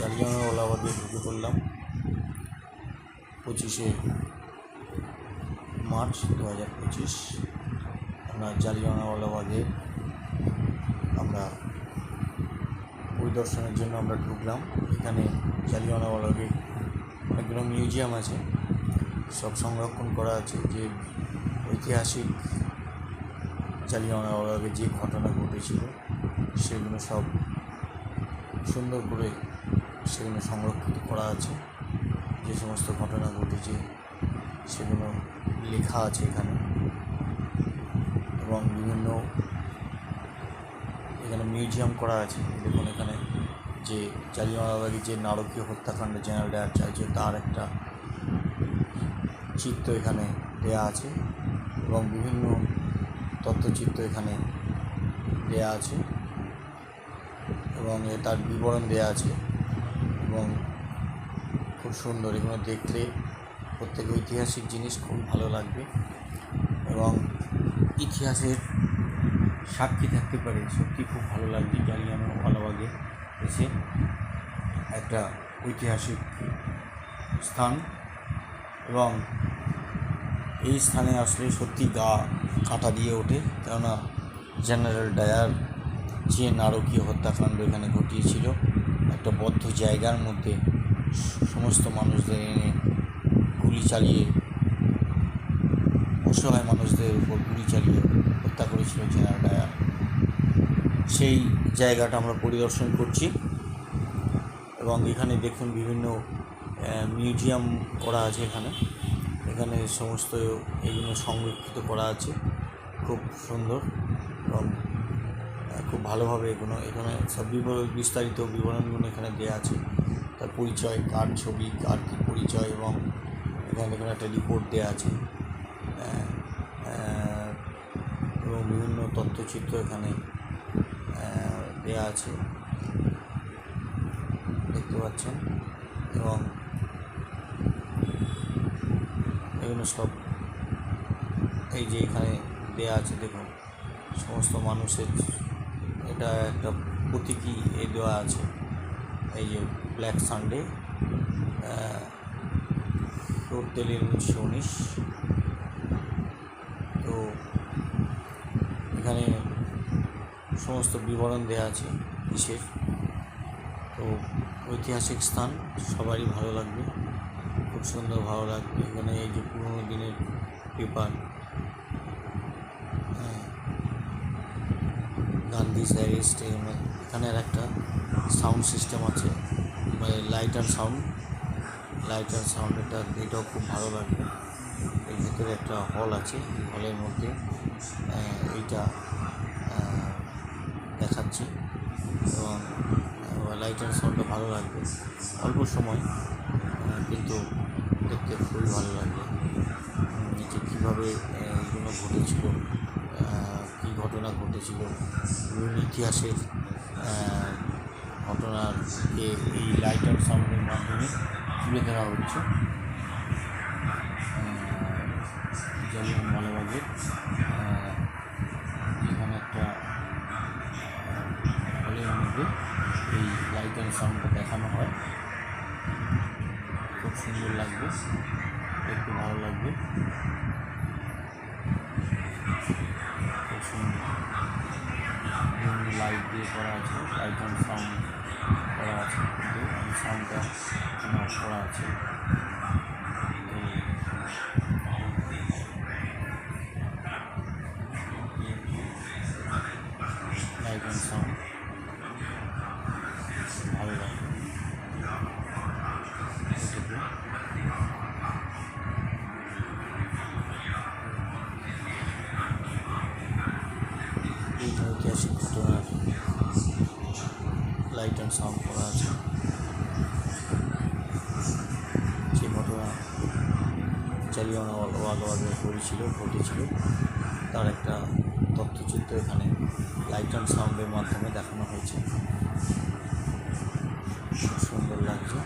জালিয়ানওয়ালাবাগে ঢুকে পড়লাম। পঁচিশে মার্চ দু হাজার পঁচিশ। আমরা জালিয়ানওয়ালাবাগে আমরা পরিদর্শনের জন্য আমরা ঢুকলাম। এখানে জালিয়ানওয়ালাবাগে অনেকগুলো মিউজিয়াম আছে। সব সংরক্ষণ করা আছে। যে ঐতিহাসিক জালিয়ানওয়ালাবাগে যে ঘটনা ঘটেছিল, সেগুলো সব সুন্দর করে সেগুলো সংরক্ষিত করা আছে। যে সমস্ত ঘটনা ঘটেছে, সেগুলো লেখা আছে এখানে। এবং বিভিন্ন এখানে মিউজিয়াম করা আছে। দেখুন এখানে যে জালিয়ানওয়ালাবাগে যে নারকীয় হত্যাকাণ্ড জেনারেল ডায়ার চাইছে, তার একটা চিত্র এখানে দেয়া আছে এবং বিভিন্ন তথ্যচিত্র এখানে দেয়া আছে এবং তার বিবরণ দেয়া আছে। এবং খুব সুন্দর এগুলো দেখলে প্রত্যেক ঐতিহাসিক জিনিস খুব ভালো লাগবে এবং ইতিহাসের সাক্ষী থাকতে পারে। সত্যি খুব ভালো লাগবে জালিয়ানওয়ালাবাগে এসে একটা ঐতিহাসিক স্থান এবং এই স্থানে আসলে সত্যি গা কাটা দিয়ে ওঠে কেননা জেনারেল ডায়ার যে নারকীয় হত্যাকাণ্ড এখানে ঘটিয়েছিল একটা বদ্ধ জায়গার মধ্যে সমস্ত মানুষদের এনে গুলি চালিয়ে, অসহায় মানুষদের উপর গুলি চালিয়ে হত্যা করেছিল জেনারেল ডায়ার। সেই জায়গাটা আমরা পরিদর্শন করছি এবং এখানে দেখুন বিভিন্ন মিউজিয়াম করা আছে এখানে। এখানে সমস্ত এগুলো সংরক্ষিত করা আছে। খুব সুন্দর এবং খুব ভালোভাবে এগুলো এখানে সব বিবরণ বিস্তারিত বিবরণগুলো এখানে দেওয়া আছে। তার পরিচয় কার ছবি কার কী পরিচয় এবং এখানে এখানে একটা রিপোর্ট দেওয়া আছে। আহ, আহ, এবং বিভিন্ন তথ্যচিত্র এখানে আহ, দেওয়া আছে। দেখতে পাচ্ছেন? এবং এগুলো সব এই যে এখানে দেয়া আছে দেখুন। সমস্ত মানুষের এটা একটা প্রতীকী এ দেওয়া আছে। এই যে ব্ল্যাক সানডে টোটালি উনিশশো উনিশ তো এখানে সমস্ত বিবরণ দেওয়া আছে কিসের। তো ঐতিহাসিক স্থান, সবারই ভালো লাগবে। খুব সুন্দর ভালো লাগবে। এখানে এই যে পুরোনো দিনের পেপার হ্যাঁ গান্ধী অ্যারেস্ট এখানে এখানের একটা সাউন্ড সিস্টেম আছে। মানে লাইটার সাউন্ড লাইটার সাউন্ড এটা এটাও খুব ভালো লাগবে এর ভিতরে একটা হল আছে হলের মধ্যে এইটা দেখাচ্ছি। এবং লাইটার সাউন্ডটা ভালো লাগবে। অল্প সময় কিন্তু দেখতে খুবই ভালো লাগবে। যে কীভাবে এগুলো ঘটেছিল কী ঘটনা ঘটেছিল ইতিহাসের আহ, ঘটনাকে এই লাইটার সাউন্ডের মাধ্যমে তুলে ধরা হচ্ছে। জালিয়ান মালাবাগের এখানে একটা হলের মধ্যে এই লাইট অ্যান্ড সাউন্ডটা দেখানো হয়। খুব সুন্দর লাগবে দেখতে ভালো লাগবে। খুব লাইট দিয়ে করা আছে লাইট সাউন্ড করা আছে কিন্তু সাউন্ডটা করা আছে জালিয়ানওয়ালাবাগে করেছিল ঘটেছিল তার একটা তথ্যচিত্র এখানে লাইট অ্যান্ড সাউন্ডের মাধ্যমে দেখানো হয়েছে। সুন্দর লাগছে।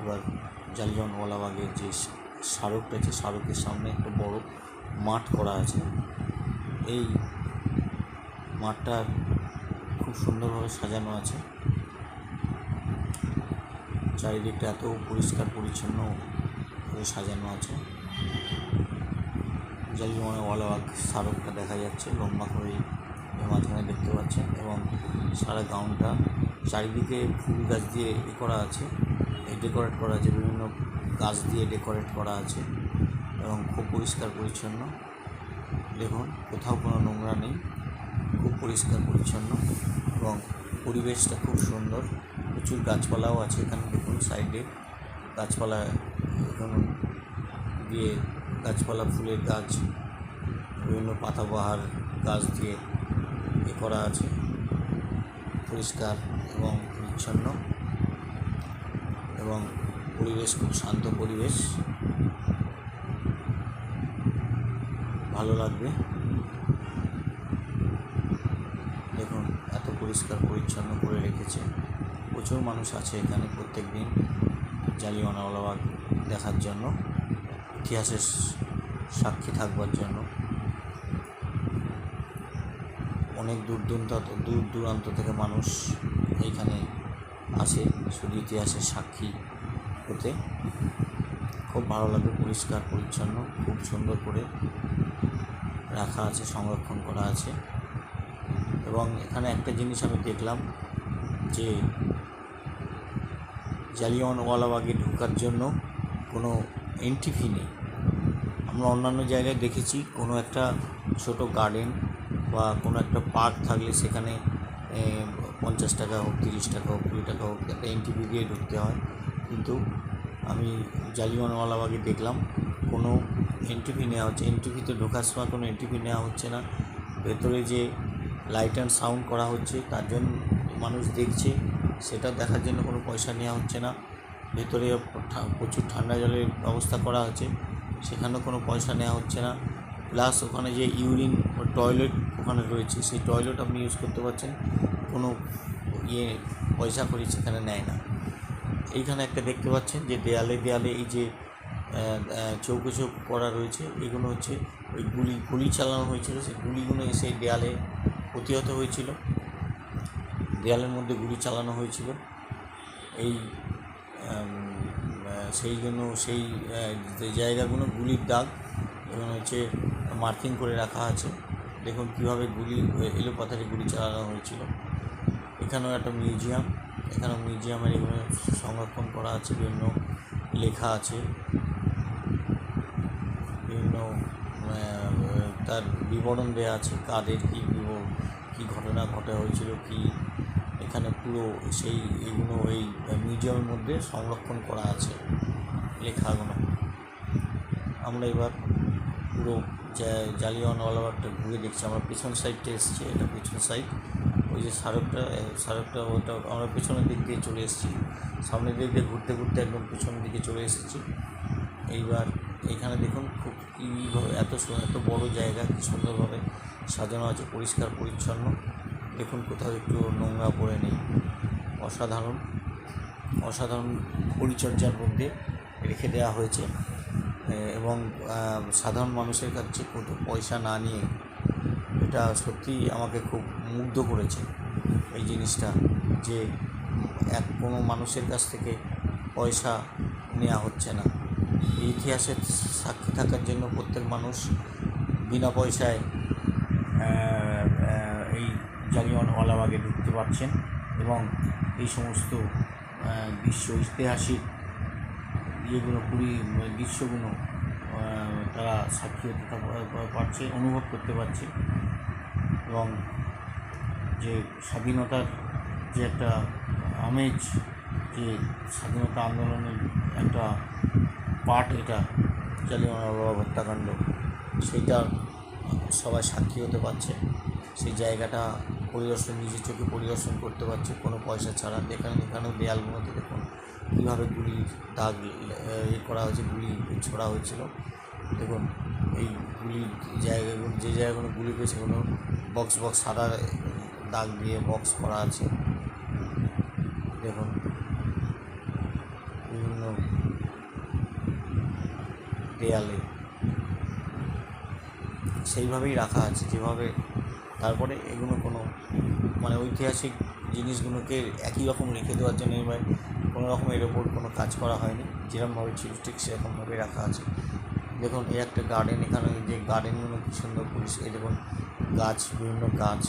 এবার জালিয়ানওয়ালাবাগের যে স্মারকটা আছে, স্মারকের সামনে একটা বড় মাঠ করা আছে। এই মাঠটা খুব সুন্দরভাবে সাজানো আছে। চারিদিকটা এত পরিষ্কার, পরিচ্ছন্ন করে সাজানো আছে। জালিয়ানওয়ালাবাগ স্মারকটা দেখা যাচ্ছে, লম্বা করে মাঝখানে দেখতে পাচ্ছেন এবং সারা গ্রাউন্ডটা চারিদিকে ফুল গাছ দিয়ে এ করা আছে। ডেকোরেট করা আছে, বিভিন্ন গাছ দিয়ে ডেকোরেট করা আছে এবং খুব পরিষ্কার পরিচ্ছন্ন। দেখুন, কোথাও কোনো নোংরা নেই, খুব পরিষ্কার পরিচ্ছন্ন এবং পরিবেশটা খুব সুন্দর। প্রচুর গাছপালাও আছে এখানে, দেখুন, সাইডে। গাছপালা, এখন দিয়ে গাছপালা, ফুলের গাছ, বিভিন্ন পাতাবাহার গাছ দিয়ে এ করা আছে। পরিষ্কার এবং পরিচ্ছন্ন। এবং পরিবেশ খুব শান্ত পরিবেশ। ভালো লাগবে। দেখুন, এত পরিষ্কার, পরিচ্ছন্ন করে রেখেছে। প্রচুর মানুষ আছে এখানে প্রত্যেক দিন জালিয়ানওয়ালাবাগ দেখার জন্য, ইতিহাসের সাক্ষী থাকবার জন্য। অনেক দূর দূরান্ত দূর দূরান্ত থেকে মানুষ এইখানে আসে শুধু ইতিহাসের সাক্ষী হতে। খুব ভালো লাগে পরিষ্কার, পরিচ্ছন্ন, খুব সুন্দর করে রাখা আছে, সংরক্ষণ করা আছে। এবং এখানে একটা জিনিস আমি দেখলাম যে, জালিয়ানওয়ালাবাগে ঢোকার জন্য কোনো এন্ট্রি ফি নেই। আমরা অন্যান্য জায়গায় দেখেছি, কোনো একটা ছোট গার্ডেন বা কোনো একটা পার্ক থাকলে সেখানে পঞ্চাশ টাকা হোক, তিরিশ টাকা হোক, কুড়ি টাকা হোক, একটা এন্ট্রি দিয়ে ঢুকতে হয়। কিন্তু আমি জালিয়ানওয়ালাবাগে দেখলাম, কোনো এন্ট্রি ফি নেওয়া হচ্ছে এন্ট্রি ফিতে ঢোকার সময় কোনো এন্ট্রি ফি নেওয়া হচ্ছে না। ভেতরে যে লাইট অ্যান্ড সাউন্ড করা হচ্ছে, তার জন্য মানুষ দেখছে, সেটা দেখার জন্য কোনো পয়সা নেওয়া হচ্ছে না। ভেতরে প্রচুর ঠান্ডা জলের ব্যবস্থা করা হচ্ছে সেখানেও কোনো পয়সা নেওয়া হচ্ছে না। প্লাস ওখানে যে ইউরিন টয়লেট ওখানে রয়েছে, সেই টয়লেট আপনি ইউজ করতে পারছেন। কোনো ইয়ে পয়সা করে সেখানে নেয় না। এইখানে একটা দেখতে পাচ্ছেন যে দেয়ালে দেয়ালে এই যে চৌকো চৌক করা রয়েছে, এগুলো হচ্ছে ওই গুলি গুলি চালানো হয়েছিল। সেই গুলিগুলো এসে দেয়ালে প্রতিহত হয়েছিল। দেয়ালের মধ্যে গুলি চালানো হয়েছিল। এই সেই জন্য সেই জায়গাগুলো গুলির দাগ এবং হচ্ছে মার্কিং করে রাখা আছে। দেখুন কীভাবে গুলি এলো পাথারে গুলি চালানো হয়েছিল। এখানেও একটা মিউজিয়াম। এখানে মিউজিয়ামের এগুলো সংরক্ষণ করা আছে, বিভিন্ন লেখা আছে। বিভিন্ন তার বিবরণ দেওয়া আছে, কাদের কী কী ঘটনা ঘটা হয়েছিল, কি এখানে পুরো সেই এগুলো এই মিউজিয়ামের মধ্যে সংরক্ষণ করা আছে লেখাগুলো আমরা এবার পুরো জালিয়ানওয়ালাবাগটা ঘুরে দেখছি। আমরা পেছন সাইডটা এসেছি, এটা পিছন সাইড ওই যে সারকটা সারকটা ওটা আমরা পেছনের দিক দিয়ে চলে এসেছি। সামনের দিক দিয়ে ঘুরতে ঘুরতে একদম পেছনের দিকে চলে এসেছি। এইবার এখানে দেখুন খুব কীভাবে এত এত বড় জায়গা, কি সুন্দরভাবে সাজানো আছে, পরিষ্কার, পরিচ্ছন্ন। দেখুন কোথাও একটু নোংরা পড়ে নেই। অসাধারণ অসাধারণ পরিচর্যার মধ্যে রেখে দেওয়া হয়েছে। এবং সাধারণ মানুষের কাছে কত পয়সা না নিয়ে এটা সত্যিই আমাকে খুব মুগ্ধ করেছে, এই জিনিসটা যে এক কোনো মানুষের কাছ থেকে পয়সা নেওয়া হচ্ছে না। ইতিহাসের সাক্ষী থাকার জন্য প্রত্যেক মানুষ বিনা পয়সায় এই জালিয়ানওয়ালাবাগে ঢুকতে পারছেন এবং এই সমস্ত বিশ্ব ঐতিহাসিক ইয়েগুলো, পুরী দৃশ্যগুলো তারা সাক্ষী হতে পারছে, অনুভব করতে পারছে। এবং যে স্বাধীনতার যে একটা আমেজ, যে স্বাধীনতা আন্দোলনের একটা পার্ট এটা জালিয়ানওয়ালা হত্যাকাণ্ড সেইটার সবাই সাক্ষী হতে পারছে। সেই জায়গাটা পরিদর্শন নিজের চোখে পরিদর্শন করতে পারছে, কোনো পয়সা ছাড়া। এখানে এখানেও দেয়ালগুলোতে দেখুন, কীভাবে গুলির দাগ এ করা হয়েছে, গুলি ছোড়া হয়েছিল। দেখুন, এই গুলির জায়গাগুলো, যে জায়গাগুলো গুলি পেয়েছে সেগুলো বক্স বক্স সাদা দাগ দিয়ে বক্স করা আছে। দেখুন। বিভিন্ন দেয়ালে। সেইভাবেই রাখা আছে, যেভাবে তারপরে এগুলো কোনো মানে ঐতিহাসিক জিনিসগুলোকে একই রকম রেখে দেওয়ার জন্য এবার কোনো রকম এর ওপর কোনো কাজ করা হয়নি। যেরকমভাবে ছিল, ঠিক সেরকমভাবে রাখা আছে। দেখুন, এই একটা গার্ডেন এখানে, যে গার্ডেনগুলো কী সুন্দর পরিষ্কার দেখুন গাছ, বিভিন্ন গাছ,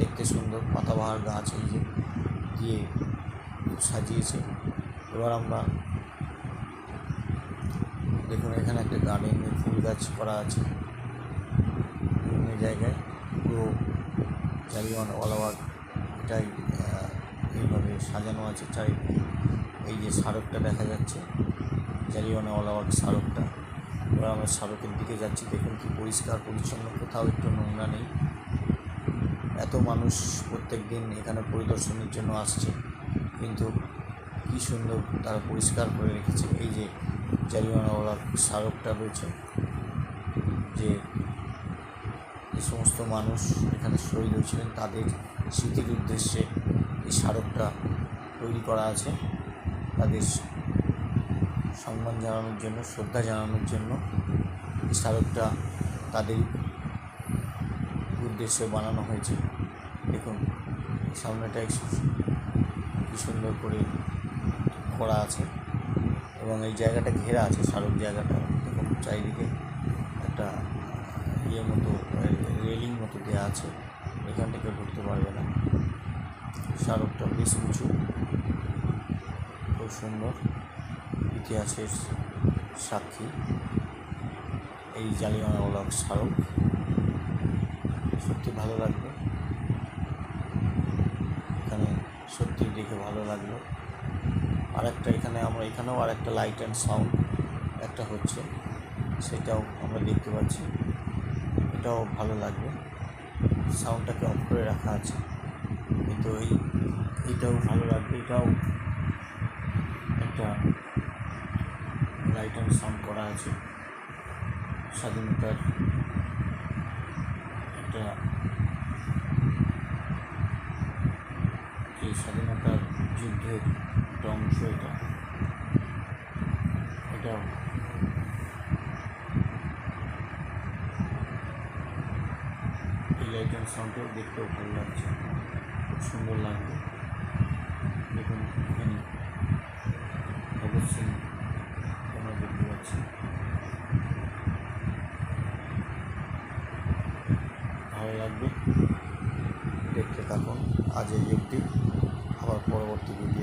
দেখতে সুন্দর, পাতাবাহার গাছ এই যে দিয়ে সাজিয়েছে। এবার আমরা দেখুন, এখানে একটা গার্ডেনে ফুল গাছ করা আছে। বিভিন্ন জায়গায় পুরো জালিওয়ান ওয়ালাবাগ এটাই এইভাবে সাজানো আছে চারিদিকে। এই যে স্মারকটা দেখা যাচ্ছে জালিওয়ান ওয়ালাবাগ স্মারকটা এবার আমরা স্মারকের দিকে যাচ্ছি। দেখুন কি পরিষ্কার, পরিচ্ছন্ন, কোথাও একটু নোংরা নেই। এত মানুষ প্রত্যেক দিন এখানে পরিদর্শনের জন্য আসছে। কিন্তু কী সুন্দর তারা পরিষ্কার করে রেখেছে। এই যে জালিওয়ানওয়ালা স্মারকটা রয়েছে যে যে সমস্ত মানুষ এখানে শহীদ হয়েছিলেন, তাদের স্মৃতির উদ্দেশ্যে এই স্মারকটা তৈরি করা আছে। তাদের সম্মান জানানোর জন্য, শ্রদ্ধা জানানোর জন্য স্মারকটা তাদের উদ্দেশ্যে বানানো হয়েছে। দেখুন, সামনেটা কি সুন্দর করে করা আছে এবং এই জায়গাটা ঘেরা আছে স্মারক জায়গাটা। দেখুন, চারিদিকে একটা ইয়ে মতো, রেলিং মতো দেওয়া আছে। এখান থেকে ঢুকতে পারবে না। স্মারকটা বেশ উঁচু, খুব সুন্দর। ইতিহাসের সাক্ষী। এই জালিয়ানওয়ালা স্মারক সত্যি ভালো লাগল। এখানে সত্যি দেখে ভালো লাগল। আর একটা এখানে আমরা, এখানেও আর একটা লাইট অ্যান্ড সাউন্ড একটা হচ্ছে। সেটাও আমরা দেখতে পাচ্ছি। এটাও ভালো লাগবে। সাউন্ডটাকে অফ করে রাখা আছে। কিন্তু এই, এটাও ভালো লাগবে। এটাও একটা অ্যান্ড সাউন্ড করা আছে। স্বাধীনতার একটা যে স্বাধীনতার যুদ্ধের একটা অংশ এটা। এটাও এই আইটেম সাউন্ডটাও দেখতেও ভালো লাগছে। খুব সুন্দর লাগবে। দেখুন। পরবর্তী ভিডিওতে দেখা হবে